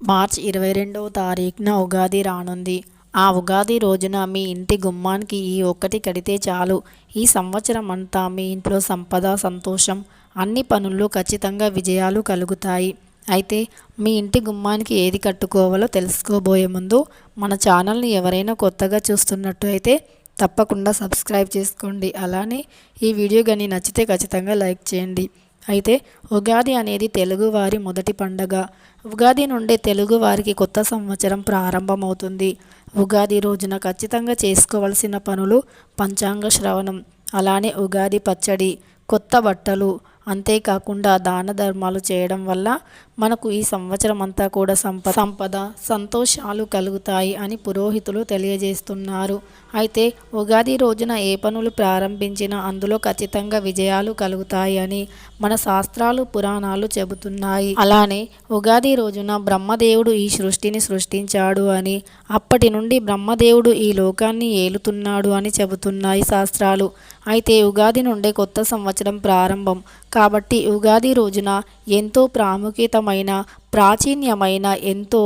March ఇరవై రెండవ తారీఖున ఉగాది రానుంది. ఆ ఉగాది రోజున మీ ఇంటి గుమ్మానికి ఈ ఒక్కటి కడితే చాలు. ఈ సంవత్సరం అంతా మీ ఇంట్లో సంపద సంతోషం అన్ని పనుల్లో ఖచ్చితంగా విజయాలు కలుగుతాయి. అయితే మీ ఇంటి గుమ్మానికి ఏది కట్టుకోవాలో తెలుసుకోబోయే ముందు మన ఛానల్ని ఎవరైనా కొత్తగా చూస్తున్నట్టు అయితే తప్పకుండా సబ్స్క్రైబ్ చేసుకోండి. అలానే ఈ వీడియో కానీ నచ్చితే ఖచ్చితంగా లైక్ చేయండి. అయితే ఉగాది అనేది తెలుగువారి మొదటి పండగ. ఉగాది నుండే తెలుగువారికి కొత్త సంవత్సరం ప్రారంభమవుతుంది. ఉగాది రోజున ఖచ్చితంగా చేసుకోవలసిన పనులు పంచాంగ శ్రవణం అలానే ఉగాది పచ్చడి కొత్త బట్టలు అంతేకాకుండా దాన ధర్మాలు చేయడం వల్ల మనకు ఈ సంవత్సరం అంతా కూడా సంపద సంపద సంతోషాలు కలుగుతాయి అని పురోహితులు తెలియజేస్తున్నారు. అయితే ఉగాది రోజున ఏ పనులు ప్రారంభించినా అందులో ఖచ్చితంగా విజయాలు కలుగుతాయి అని మన శాస్త్రాలు పురాణాలు చెబుతున్నాయి. అలానే ఉగాది రోజున బ్రహ్మదేవుడు ఈ సృష్టిని సృష్టించాడు అని అప్పటి నుండి బ్రహ్మదేవుడు ఈ లోకాన్ని ఏలుతున్నాడు అని చెబుతున్నాయి శాస్త్రాలు. అయితే ఉగాది నుండే కొత్త సంవత్సరం ప్రారంభం. కాబట్టి ఉగాది రోజున ఎంతో ప్రాముఖ్యత ప్రాముఖ్యతమైన ప్రాచీన్యమైన ఎంతో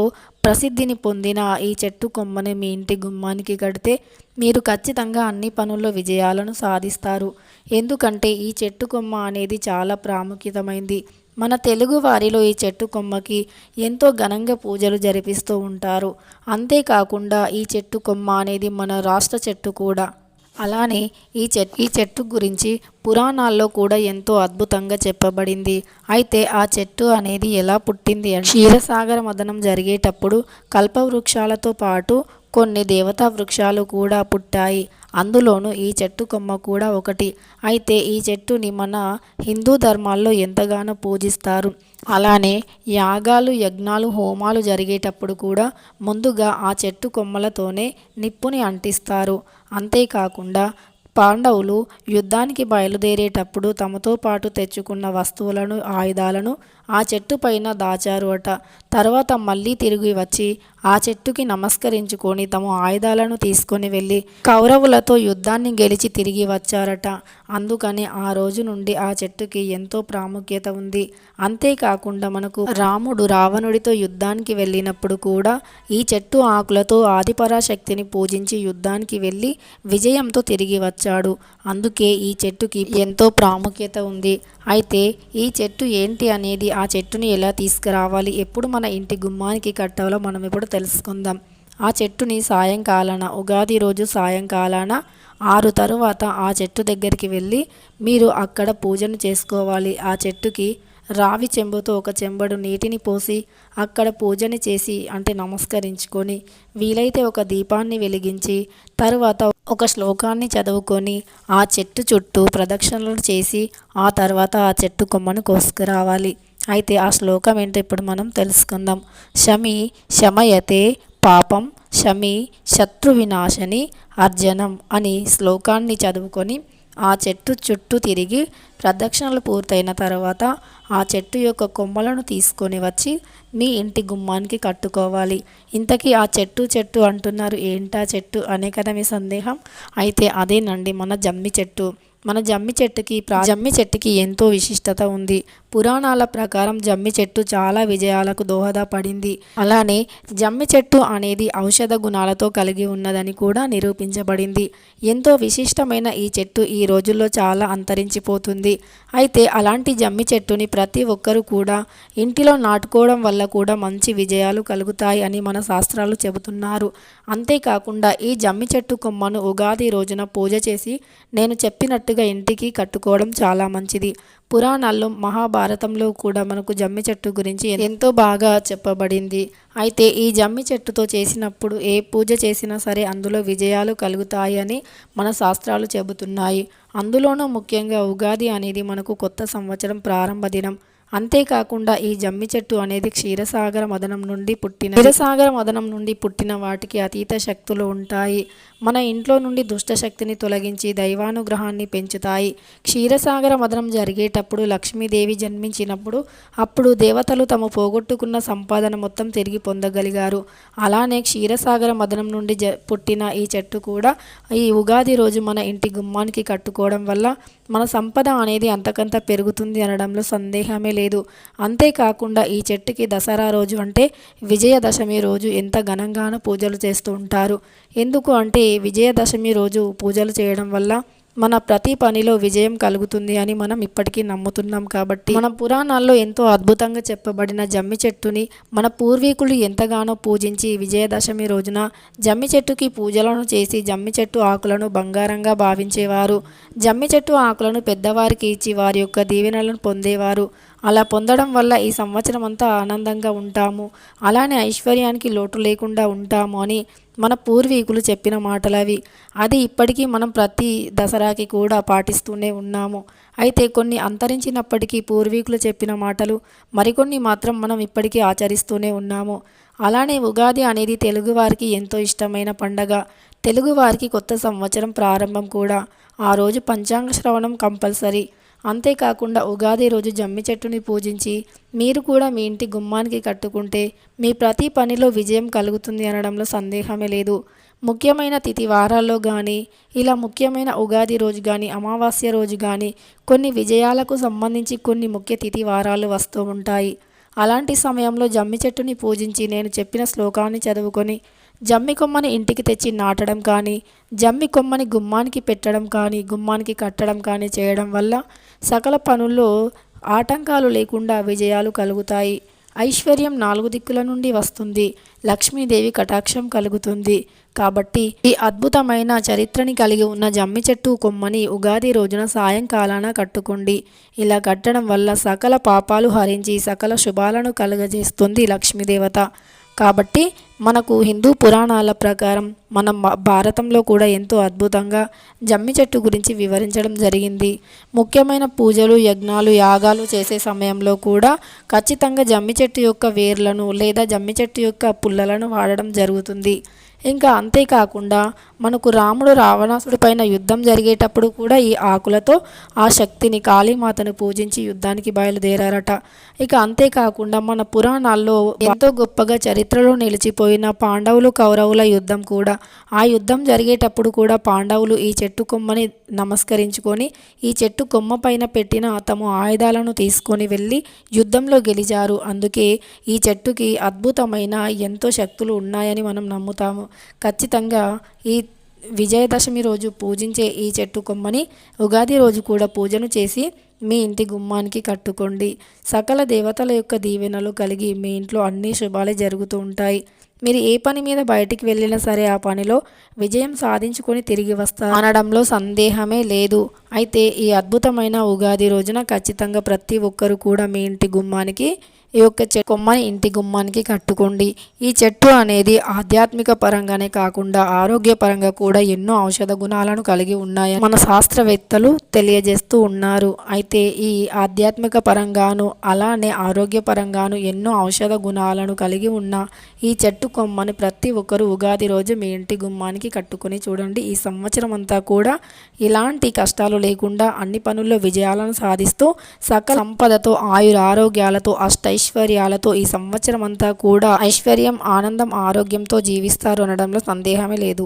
ప్రసిద్ధిని పొందిన ఈ చెట్టు కొమ్మని మీ ఇంటి గుమ్మానికి కడితే మీరు ఖచ్చితంగా అన్ని పనుల్లో విజయాలను సాధిస్తారు. ఎందుకంటే ఈ చెట్టు కొమ్మ అనేది చాలా ప్రాముఖ్యతమైంది మన తెలుగు వారిలో ఈ చెట్టు కొమ్మకి ఎంతో ఘనంగా పూజలు జరిపిస్తూ ఉంటారు. అంతేకాకుండా ఈ చెట్టు కొమ్మ అనేది మన రాష్ట్ర చెట్టు కూడా. అలానే ఈ చెట్ ఈ చెట్టు గురించి పురాణాల్లో కూడా ఎంతో అద్భుతంగా చెప్పబడింది. అయితే ఆ చెట్టు అనేది ఎలా పుట్టింది అంటే క్షీరసాగర మదనం జరిగేటప్పుడు కల్పవృక్షాలతో పాటు కొన్ని దేవతా వృక్షాలు కూడా పుట్టాయి. అందులోనూ ఈ చెట్టు కొమ్మ కూడా ఒకటి. అయితే ఈ చెట్టుని మన హిందూ ధర్మాల్లో ఎంతగానో పూజిస్తారు. అలానే యాగాలు యజ్ఞాలు హోమాలు జరిగేటప్పుడు కూడా ముందుగా ఆ చెట్టు కొమ్మలతోనే నిప్పుని అంటిస్తారు. అంతేకాకుండా పాండవులు యుద్ధానికి బయలుదేరేటప్పుడు తమతో పాటు తెచ్చుకున్న వస్తువులను ఆయుధాలను ఆ చెట్టు పైన దాచారు అట తర్వాత మళ్ళీ తిరిగి వచ్చి ఆ చెట్టుకి నమస్కరించుకొని తమ ఆయుధాలను తీసుకొని వెళ్ళి కౌరవులతో యుద్ధాన్ని గెలిచి తిరిగి వచ్చారట. అందుకని ఆ రోజు నుండి ఆ చెట్టుకి ఎంతో ప్రాముఖ్యత ఉంది. అంతేకాకుండా మనకు రాముడు రావణుడితో యుద్ధానికి వెళ్ళినప్పుడు కూడా ఈ చెట్టు ఆకులతో ఆదిపరాశక్తిని పూజించి యుద్ధానికి వెళ్ళి విజయంతో తిరిగి వచ్చాడు అందుకే ఈ చెట్టుకి ఎంతో ప్రాముఖ్యత ఉంది. అయితే ఈ చెట్టు ఏంటి అనేది ఆ చెట్టుని ఎలా తీసుకురావాలి? ఎప్పుడు మన ఇంటి గుమ్మానికి కట్టాలో మనం ఇప్పుడు తెలుసుకుందాం. ఆ చెట్టుని సాయంకాలాన ఉగాది రోజు సాయంకాలాన ఆరు తరువాత ఆ చెట్టు దగ్గరికి వెళ్ళి మీరు అక్కడ పూజను చేసుకోవాలి. ఆ చెట్టుకి రావి చెంబుతో ఒక చెంబడు నీటిని పోసి అక్కడ పూజని చేసి అంటే నమస్కరించుకొని వీలైతే ఒక దీపాన్ని వెలిగించి తరువాత ఒక శ్లోకాన్ని చదువుకొని ఆ చెట్టు చుట్టూ ప్రదక్షిణలు చేసి ఆ తర్వాత ఆ చెట్టు కొమ్మను కోసుకురావాలి. అయితే ఆ శ్లోకం ఏంటో ఇప్పుడు మనం తెలుసుకుందాం. శమి శమయతే పాపం శమి శత్రు వినాశని అర్జనం అని శ్లోకాన్ని చదువుకొని ఆ చెట్టు చుట్టూ తిరిగి ప్రదక్షిణలు పూర్తయిన తర్వాత ఆ చెట్టు యొక్క కొమ్మలను తీసుకొని వచ్చి మీ ఇంటి గుమ్మానికి కట్టుకోవాలి. ఇంతకీ ఆ చెట్టు చెట్టు అంటున్నారు. ఏంటా చెట్టు? అనే కదా మీ సందేహం. అయితే అదేనండి మన జమ్మి చెట్టు. మన జమ్మి చెట్టుకి జమ్మి చెట్టుకి ఎంతో విశిష్టత ఉంది. పురాణాల ప్రకారం జమ్మి చెట్టు చాలా విజయాలకు దోహదపడింది. అలానే జమ్మి చెట్టు అనేది ఔషధ గుణాలతో కలిగి ఉన్నదని కూడా నిరూపించబడింది. ఎంతో విశిష్టమైన ఈ చెట్టు ఈ రోజుల్లో చాలా అంతరించిపోతుంది. అయితే అలాంటి జమ్మి చెట్టుని ప్రతి ఒక్కరూ కూడా ఇంటిలో నాటుకోవడం వల్ల కూడా మంచి విజయాలు కలుగుతాయి అని మన శాస్త్రాలు చెబుతున్నారు. అంతేకాకుండా ఈ జమ్మి చెట్టు కొమ్మను ఉగాది రోజున పూజ చేసి నేను చెప్పినట్టు చెప్పినట్టుగా ఇంటికి కట్టుకోవడం చాలా మంచిది. పురాణాల్లో మహాభారతంలో కూడా మనకు జమ్మి చెట్టు గురించి ఎంతో బాగా చెప్పబడింది. అయితే ఈ జమ్మి చెట్టుతో చేసినప్పుడు ఏ పూజ చేసినా సరే అందులో విజయాలు కలుగుతాయని మన శాస్త్రాలు చెబుతున్నాయి. అందులోనూ ముఖ్యంగా ఉగాది అనేది మనకు కొత్త సంవత్సరం ప్రారంభ దినం. అంతేకాకుండా ఈ జమ్మి చెట్టు అనేది క్షీరసాగర మదనం నుండి పుట్టిన క్షీరసాగర మదనం నుండి పుట్టిన వాటికి అతీత శక్తులు ఉంటాయి. మన ఇంట్లో నుండి దుష్ట శక్తిని తొలగించి దైవానుగ్రహాన్ని పెంచుతాయి. క్షీరసాగర మదనం జరిగేటప్పుడు లక్ష్మీదేవి జన్మించినప్పుడు అప్పుడు దేవతలు తమ పోగొట్టుకున్న సంపాదన మొత్తం తిరిగి పొందగలిగారు. అలానే క్షీరసాగర మదనం నుండి జ పుట్టిన ఈ చెట్టు కూడా ఈ ఉగాది రోజు మన ఇంటి గుమ్మానికి కట్టుకోవడం వల్ల మన సంపద అనేది అంతకంత పెరుగుతుంది అనడంలో సందేహమే లేదు. అంతేకాకుండా ఈ చెట్టుకి దసరా రోజు అంటే విజయదశమి రోజు ఎంత ఘనంగానో పూజలు చేస్తూ ఉంటారు. ఎందుకు అంటే విజయదశమి రోజు పూజలు చేయడం వల్ల మన ప్రతి పనిలో విజయం కలుగుతుంది అని మనం ఇప్పటికీ నమ్ముతున్నాం కాబట్టి మన పురాణాల్లో ఎంతో అద్భుతంగా చెప్పబడిన జమ్మి చెట్టుని మన పూర్వీకులు ఎంతగానో పూజించి విజయదశమి రోజున జమ్మి చెట్టుకి పూజలను చేసి జమ్మి చెట్టు ఆకులను బంగారంగా భావించేవారు. జమ్మి చెట్టు ఆకులను పెద్దవారికి ఇచ్చి వారి యొక్క దీవెనలను పొందేవారు. అలా పొందడం వల్ల ఈ సంవత్సరం అంతా ఆనందంగా ఉంటాము. అలానే ఐశ్వర్యానికి లోటు లేకుండా ఉంటాము అని మన పూర్వీకులు చెప్పిన మాటలవి. అది ఇప్పటికీ మనం ప్రతి దసరాకి కూడా పాటిస్తూనే ఉన్నాము. అయితే కొన్ని అంతరించినప్పటికీ పూర్వీకులు చెప్పిన మాటలు మరికొన్ని మాత్రం మనం ఇప్పటికీ ఆచరిస్తూనే ఉన్నాము. అలానే ఉగాది అనేది తెలుగువారికి ఎంతో ఇష్టమైన పండగ. తెలుగువారికి కొత్త సంవత్సరం ప్రారంభం కూడా. ఆ రోజు పంచాంగ శ్రవణం కంపల్సరీ. అంతేకాకుండా ఉగాది రోజు జమ్మి చెట్టుని పూజించి మీరు కూడా మీ ఇంటి గుమ్మానికి కట్టుకుంటే మీ ప్రతి పనిలో విజయం కలుగుతుంది అనడంలో సందేహమే లేదు. ముఖ్యమైన తిథి వారాల్లో కానీ ఇలా ముఖ్యమైన ఉగాది రోజు కానీ అమావాస్య రోజు కానీ కొన్ని విజయాలకు సంబంధించి కొన్ని ముఖ్య తిథి వారాలు వస్తూ ఉంటాయి. అలాంటి సమయంలో జమ్మి చెట్టుని పూజించి నేను చెప్పిన శ్లోకాన్ని చదువుకొని జమ్మి కొమ్మని ఇంటికి తెచ్చి నాటడం కానీ జమ్మి కొమ్మని గుమ్మానికి పెట్టడం కానీ గుమ్మానికి కట్టడం కానీ చేయడం వల్ల సకల పనుల్లో ఆటంకాలు లేకుండా విజయాలు కలుగుతాయి. ఐశ్వర్యం నాలుగు దిక్కుల నుండి వస్తుంది. లక్ష్మీదేవి కటాక్షం కలుగుతుంది. కాబట్టి ఈ అద్భుతమైన చరిత్రని కలిగి ఉన్న జమ్మి చెట్టు కొమ్మని ఉగాది రోజున సాయంకాలాన కట్టుకోండి. ఇలా కట్టడం వల్ల సకల పాపాలు హరించి సకల శుభాలను కలుగజేస్తుంది లక్ష్మీదేవత. కాబట్టి మనకు హిందూ పురాణాల ప్రకారం మన భారతంలో కూడా ఎంతో అద్భుతంగా జమ్మి చెట్టు గురించి వివరించడం జరిగింది. ముఖ్యమైన పూజలు యజ్ఞాలు యాగాలు చేసే సమయంలో కూడా ఖచ్చితంగా జమ్మి చెట్టు యొక్క వేర్లను లేదా జమ్మి చెట్టు యొక్క పుల్లలను వాడడం జరుగుతుంది. ఇంకా అంతేకాకుండా మనకు రాముడు రావణాసుడి పైన యుద్ధం జరిగేటప్పుడు కూడా ఈ ఆకులతో ఆ శక్తిని కాళీమాతను పూజించి యుద్ధానికి బయలుదేరారట. ఇక అంతేకాకుండా మన పురాణాల్లో ఎంతో గొప్పగా చరిత్రలో నిలిచిపోయి పోయిన పాండవులు కౌరవుల యుద్ధం కూడా. ఆ యుద్ధం జరిగేటప్పుడు కూడా పాండవులు ఈ చెట్టు కొమ్మని నమస్కరించుకొని ఈ చెట్టు కొమ్మ పైన పెట్టిన తమ ఆయుధాలను తీసుకొని వెళ్ళి యుద్ధంలో గెలిచారు. అందుకే ఈ చెట్టుకి అద్భుతమైన ఎంతో శక్తులు ఉన్నాయని మనం నమ్ముతాము. ఖచ్చితంగా ఈ విజయదశమి రోజు పూజించే ఈ చెట్టు కొమ్మని ఉగాది రోజు కూడా పూజను చేసి మీ ఇంటి గుమ్మానికి కట్టుకోండి. సకల దేవతల యొక్క దీవెనలు కలిగి మీ ఇంట్లో అన్ని శుభాలే జరుగుతూ ఉంటాయి. మీరు ఏ పని మీద బయటికి వెళ్ళినా సరే ఆ పనిలో విజయం సాధించుకొని తిరిగి వస్తారు. అనడంలో సందేహమే లేదు. అయితే ఈ అద్భుతమైన ఉగాది రోజున ఖచ్చితంగా ప్రతి ఒక్కరు కూడా మీ ఇంటి గుమ్మానికి ఈ యొక్క చెట్టు కొమ్మని ఇంటి గుమ్మానికి కట్టుకోండి. ఈ చెట్టు అనేది ఆధ్యాత్మిక పరంగానే కాకుండా ఆరోగ్యపరంగా కూడా ఎన్నో ఔషధ గుణాలను కలిగి ఉన్నాయి మన శాస్త్రవేత్తలు తెలియజేస్తూ ఉన్నారు. అయితే ఈ ఆధ్యాత్మిక పరంగాను అలానే ఆరోగ్యపరంగాను ఎన్నో ఔషధ గుణాలను కలిగి ఉన్న ఈ చెట్టు కొమ్మని ప్రతి ఒక్కరు ఉగాది రోజు మీ ఇంటి గుమ్మానికి కట్టుకొని చూడండి. ఈ సంవత్సరం అంతా కూడా ఇలాంటి కష్టాలు లేకుండా అన్ని పనుల్లో విజయాలను సాధిస్తూ సకల సంపదతో ఆయుర ఆరోగ్యాలతో అష్టై ఐశ్వర్యాలతో ఈ సంవత్సరం అంతా కూడా ఐశ్వర్యం ఆనందం ఆరోగ్యంతో జీవిస్తారు అనడంలో సందేహమే లేదు.